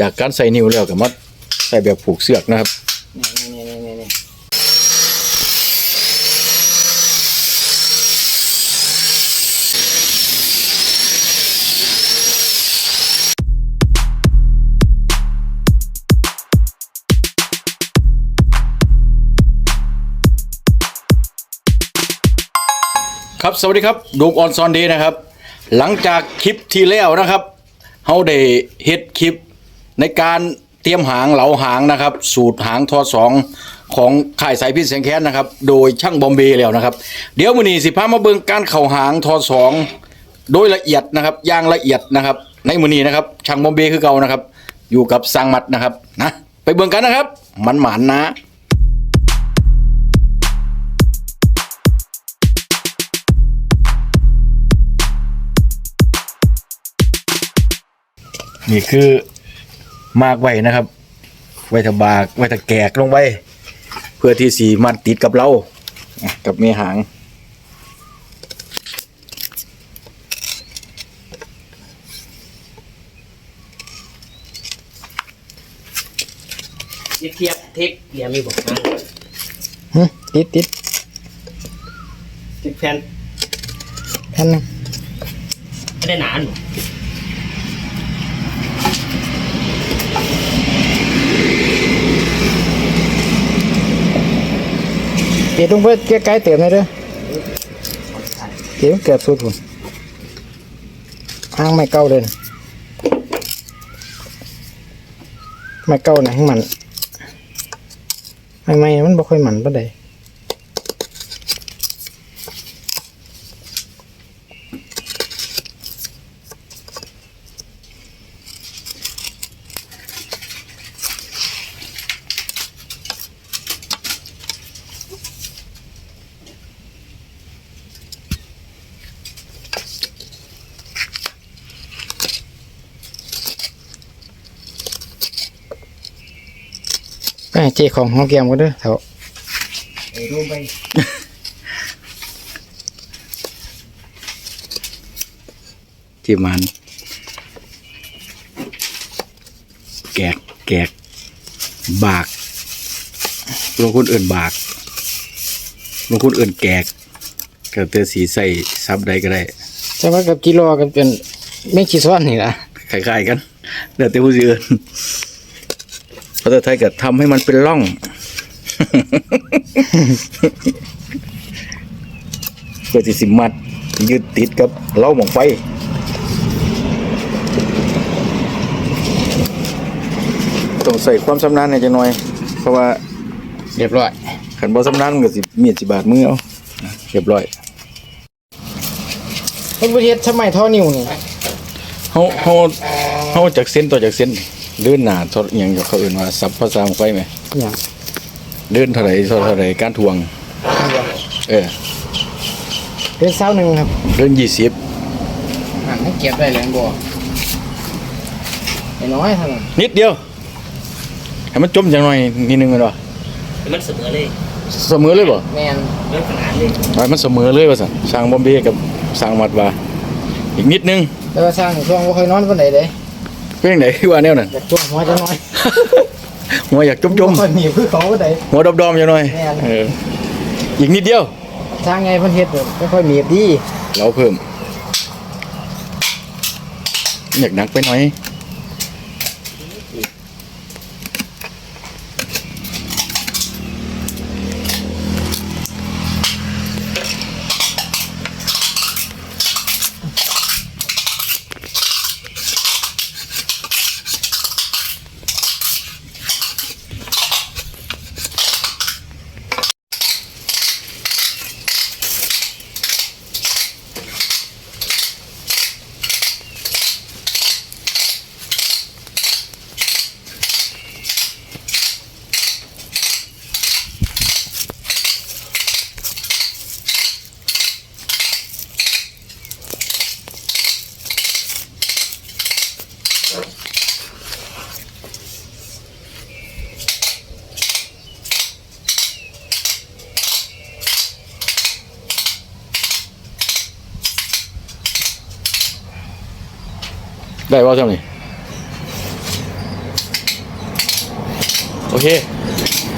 จากการใส่นิ้วแล้วก็มาใส่แบบผูกเสือกนะครับนี่นี่นี่นี่นี่ครับสวัสดีครับดูออนซอนเดย์นะครับ หลังจากคลิปที่แล้วนะครับเฮาได้เฮ็ดคลิป ในการเตรียมหางเหลาหางนะครับ สูตรหางทอสองของค่ายสายพิษเสียงแค้นนะครับ โดยช่างบอมเบย์แล้วนะครับ เดี๋ยวมื้อนี้สิพามาเบิ่งการเข่าหางทอสองโดยละเอียดนะครับย่างละเอียดนะครับ ในมื้อนี้นะครับช่างบอมเบย์คือเก่านะครับ อยู่กับสร้างมัดนะครับนะไปเบิ่งกันนะครับ มันหมานนะนี่คือ มากไว้นะครับ ไว้ทะบากไว้ทะแกกลงไปเพื่อที่สีมันติดกับเราอะกับเมหาง เทียบเทียบเทคเดียวมีบอกนะหึติดติดเทคแผ่นแผ่นหนึงไม่ได้หนานหรอ เกียร์ลงไปเกียร์ไกลเติมเลยเด้อเกียร์มัน เกือบสุดพุ่นห้างไม่เก่าเลยนะไม่เก่านะให้มันไม่ไม่มันบ่ค่อยมันปานใด ไปให้เจของห้องเกียมก็เด้อเถอะไอ้รูปไปที่มันแกกแกกบากลงคนอื่นบากลงคนอื่นแกกก็เตอสีใส่ซับใดก็ได้แต่ว่ากับกิโลกันเป็นไม่ขี้ซ้อนนี่ล่ะคล้ายๆกันเดี๋ยวแต่ผู้อื่น ภาษาไทยก็ทำให้มันเป็นร่อง เพื่อที่สิมัดยึดติดกับเล้าหมองไฟต้องใส่ความชำนาญในอยจังหน่อย เพราะว่าเรียบร้อยขันบ่ชำนาญมันก็สิมีดสิบาดมือเอานะเรียบร้อยเพิ่นบ่เฮ็ดสมัยท่อนิ้วนี่เฮาเฮาเฮาจากเส้นต่อจากเส้น เดินหน้าทอดอหยังเขาเอื่นว่าสับภาษาของไฟไหมหยังเดินเท่าไหร่เท่าเท่าไหร่การทวง เออเป็นเสาหนึงครับเดินยี่สิบอ่าให้เก็บได้เลยบ่น้อยๆเท่านั้นนิดเดียวให้มันจมจังหน่อยนิดนึงกันวะมันเสมอเลยเสมอเลยบ่แม่นเรื่องขนาดเลยให้มันเสมอเลยว่าสั่นสร้างบอมเบย์กับสร้างมัดว่าอีกนิดนึงแต่ว่าสร้างช่วงบ่ค่อยนอนปานใดเด้ เพียงไหนว่าแนวนั้นอยากช่วงหัวจะน้อย หัวอยากจมจมบ่ค่อยมีคือเขาปานใดหัวดอมดอมๆจังหน่อยแม่นเอออีกนิดเดียวสร้างไงเพิ่นเฮ็ดแบบไม่ค่อยมีดีเราเพิ่มอยากหนักไปหน่อย ได้ว่าเท่านี้โอเค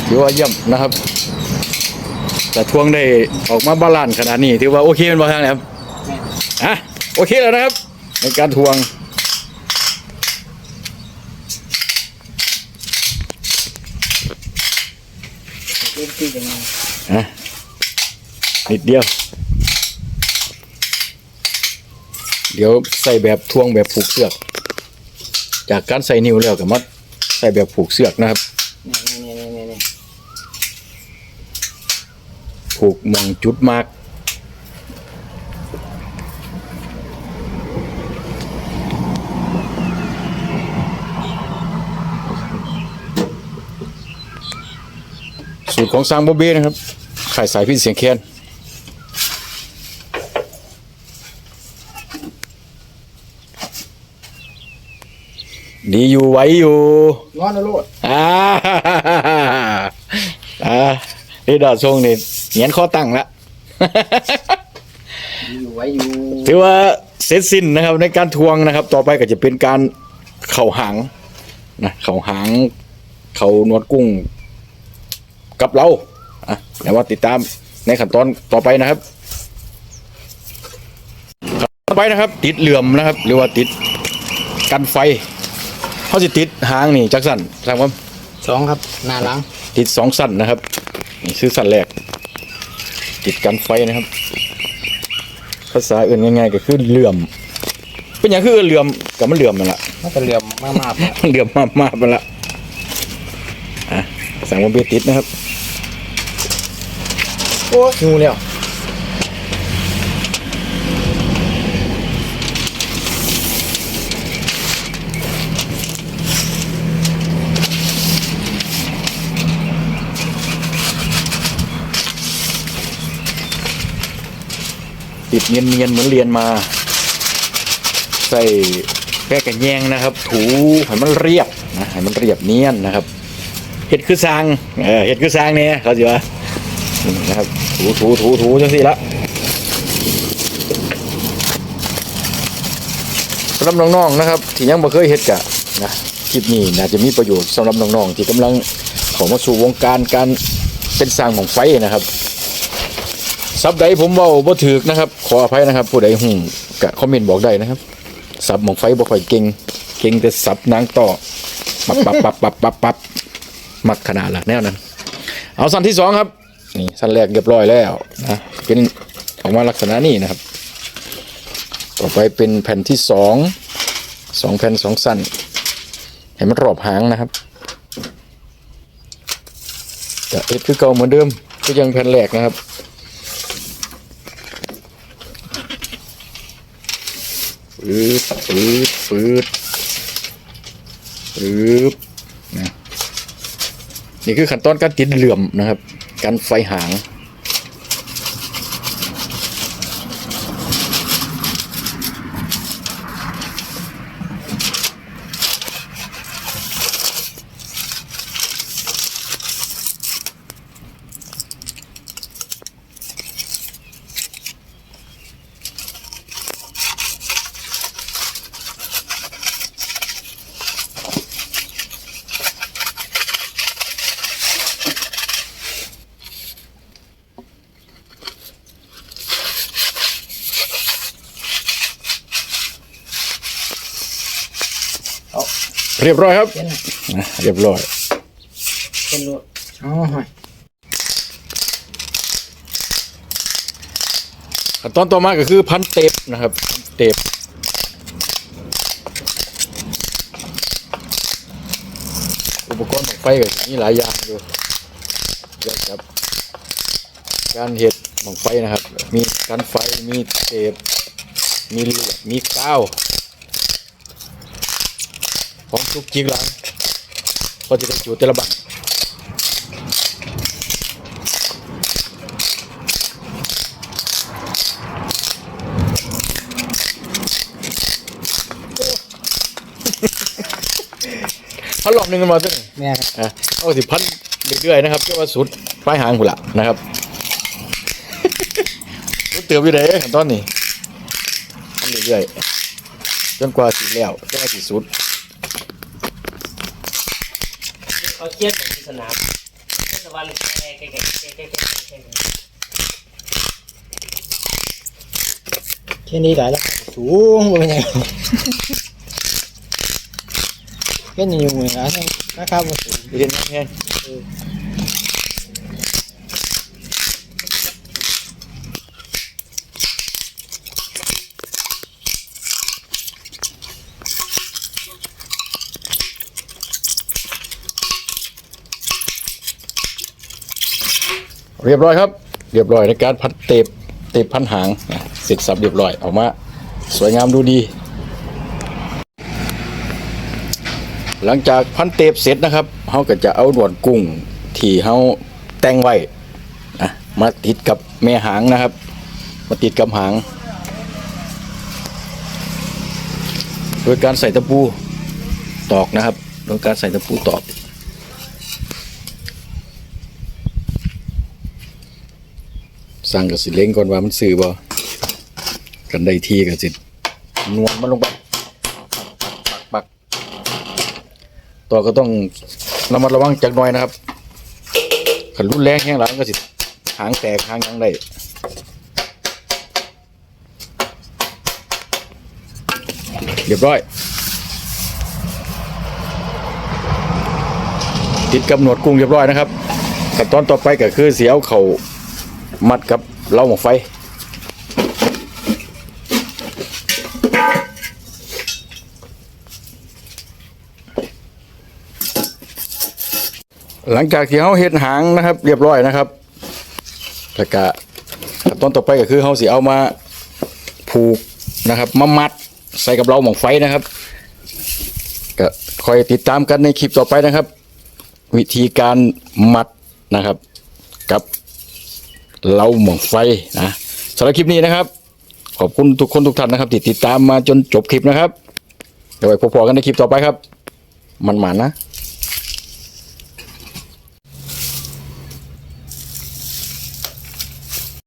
ถือว่าเยี่ยมนะครับ แต่ทวงได้ออกมาบาลานซ์ขนาดนี้ถือว่าโอเคเป็นบางทางแล้วอะโอเคแล้วนะครับ ในการทวงเล่นตียังไงอะนิดเดียว เดี๋ยวใส่แบบทวงแบบผูกเสือก จากการใส่นิ้วแล้วก็มาใส่แบบผูกเสือกนะครับนี่นี่นี่นี่นี่ผูกหมองจุดมากสูตรของซางโบเบ้นะครับไข่สายพิษเสียงแคน ดีอยู่ไหวอยู่งอนนะโลดอ่าอ่านี่ดอกทรงนี่เหงียนข้อตั้งละอยู่ไว้อยู่ถือว่าเสร็จสิ้นนะครับ ในการทวงนะครับ ต่อไปก็จะเป็นการเข่าหางนะเข่าหางเข่านวดกุ้งกับเราอะเดี๋ยวว่าติดตามในขั้นตอนต่อไปนะครับต่อไปนะครับ ติดเหลื่อมนะครับ หรือว่าติดกันไฟ เขาจะติดหางนี่จักสันทราบว่าสองครับหน้าหลังติดสองสั้นนะครับนี่คือสั้นแรก ติดกันไฟนะครับ ภาษาอื่นง่ายๆก็คือเหลื่อม เป็นอย่างคือเหลื่อมกับมันเหลื่อมมันละมันจะเหลี่ยมมากๆนะมันเหลื่อมมากๆมันละอะสั่งว่าเบติดนะครับโอ้ยงูแล้ว ติดเนียนๆเหมือนเรียนมา ใส่แป้กันแยงนะครับ ถูให้มันเรียบนะให้มันเรียบเนียนนะครับเห็ดคือสางเออเห็ดคือสางเนี่ยเขาสิว่านี่นะครับถูถูถูถูจังสิละสำหรับน้องๆนะครับ ที่ยังบ่เคยเฮ็ดกะนะคลิปนี้น่าจะมีประโยชน์สำหรับน้องๆที่กำลังขอมาสู่วงการการเป็นสร้างของไฟนะครับ ซับใดผมเว่าบ่ถูกนะครับ ขออภัยนะครับ ผู้ใดหูกะคอมเมนต์บอกได้นะครับสับหมองไฟบ่ค่อยเก่งเก่งแต่สับนางต่อปับปับปับปับปับปับมักขนาดละแนวนั้น เอาสั้นที่สองครับ นี่สั้นแรกเรียบร้อยแล้วนะเป็นออกมาลักษณะนี้นะครับ ต่อไปเป็นแผ่นที่สองสองแผ่นสองสั้นให้มันรอบหางนะครับจะเอ็ดคือเก่าเหมือนเดิมก็ยังแผ่นแรกนะครับ ปื๊ดปื๊ดปื๊ดปื๊บนะนี่คือขั้นตอนการติดเหลื่อมนะครับ การไฟหาง เรียบร้อยครับเป็นนะเรียบร้อยเป็นโลดอ๋อหอยขั้นตอนต่อมาก็คือพันเตปนะครับ เตปอุปกรณ์ของไฟก็มีหลายอย่างอยู่เกี่ยวกับ การเห็ดของไฟนะครับ มีกันไฟมีเตปมีเลือดมีกาว ของทุกจิกหลังก็จะได้จุดแต่ละบังพันรอบหนึ่งกันมาซึ่งแม่ครับอะเอาสิพันเรื่อยๆนะครับเรียกว่าสุดปลายหางหุ่นละนะครับสุดเตือบอยู่เลยขั้นตอนนี้พันเรื่อยๆจนกว่าสีแล้วจนกว่าสีสุด เขาเครียดของสนามเทศบาลแก่แก่แก่แก่แก่แก่แก่แค่นี้หลายแล้วสูงบ่เป็นไงแค่นี้อยู่เหมือนกันนะครับสูงเรียนเรียน เรียบร้อยครับ เรียบร้อยในการพันเตบเตบพันหางเสร็จสับเรียบร้อยออกมาสวยงามดูดี หลังจากพันเตบเสร็จนะครับเขาก็จะเอาหนวดกุ้งที่เขาแต่งไว้นะมาติดกับแม่หางนะครับ มาติดกับหาง โดยการใส่ตะปูตอกนะครับ โดยการใส่ตะปูตอก สั่งกับสิเล้งก่อนว่ามันซื้อบ่กันได้ที่กับสินวลมันลงไปปักปักต่อก็ต้องระมัดระวังจักหน่อยนะครับขันรุนแรงแห้งหลังก็สิหางแตกหางยังได้เรียบร้อย ติดกับหนดกุ้งเรียบร้อยนะครับขั้นตอนต่อไปก็คือเสียวเข่า มัดกับเล้าหมกไฟ หลังจากที่เขาเฮ็ดหางนะครับ เรียบร้อยนะครับแล้วก็ขั้นตอนต่อไปก็คือเขาสิเอามาผูกนะครับมามัดใส่กับเราหมองไฟนะครับก็คอยติดตามกันในคลิปต่อไปนะครับ วิธีการมัดนะครับ เราหมองไฟนะสำหรับคลิปนี้นะครับ ขอบคุณทุกคนทุกท่านนะครับ ที่ติดตามมาจนจบคลิปนะครับเดี๋ยวไว้พบกันในคลิปต่อไปครับ มันๆนะ